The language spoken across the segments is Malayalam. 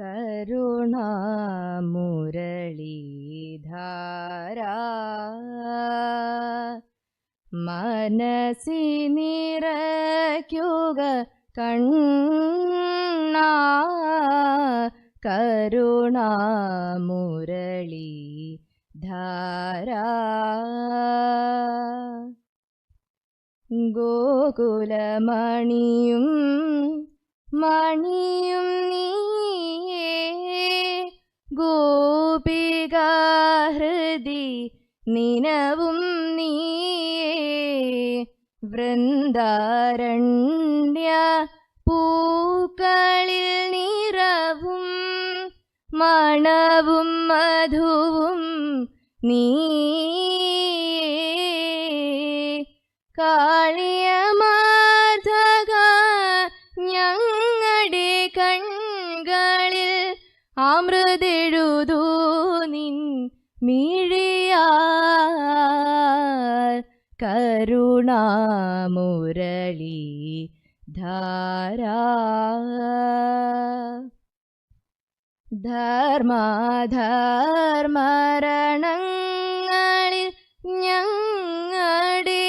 കരുണാമുരളീധാരാ. മനസി നിറയ്ക്കുക കണ്ണ. കരുണാമുരളി ധാരാ ഗോകുലമണിയും മണിയും നീയേ ഗോപികാഹൃതി നിനവും നീയേ. വൃന്ദാരണ്യ പൂക്കളിൽ നിറവും മണവും മധുവും നീ കാളിയമാധക അമൃതെഴുതൂ നിൻ മീഴിയ കരുണാമുരളി ധാരാ. ധർമാധർമരണങ്ങളിൽ ഞങ്ങളുടെ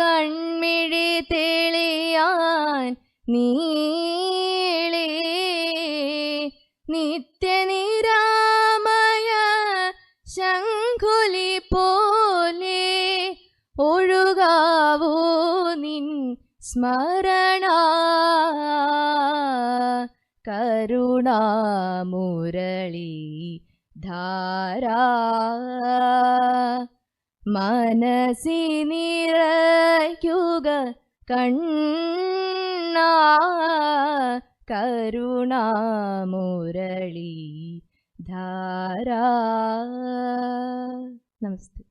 കൺമിഴി തെളിയാൻ നീളേ നിത്യനിരാമയ ശംഖുലി പോലെ ഒഴുകാവോ നിൻ സ്മരണ. കരുണാമുരളി ധാരാ. മനസി നിറയ്ക്കുക കണ്ണ. കരുണാമുരളി ധാരാ. നമസ്തേ.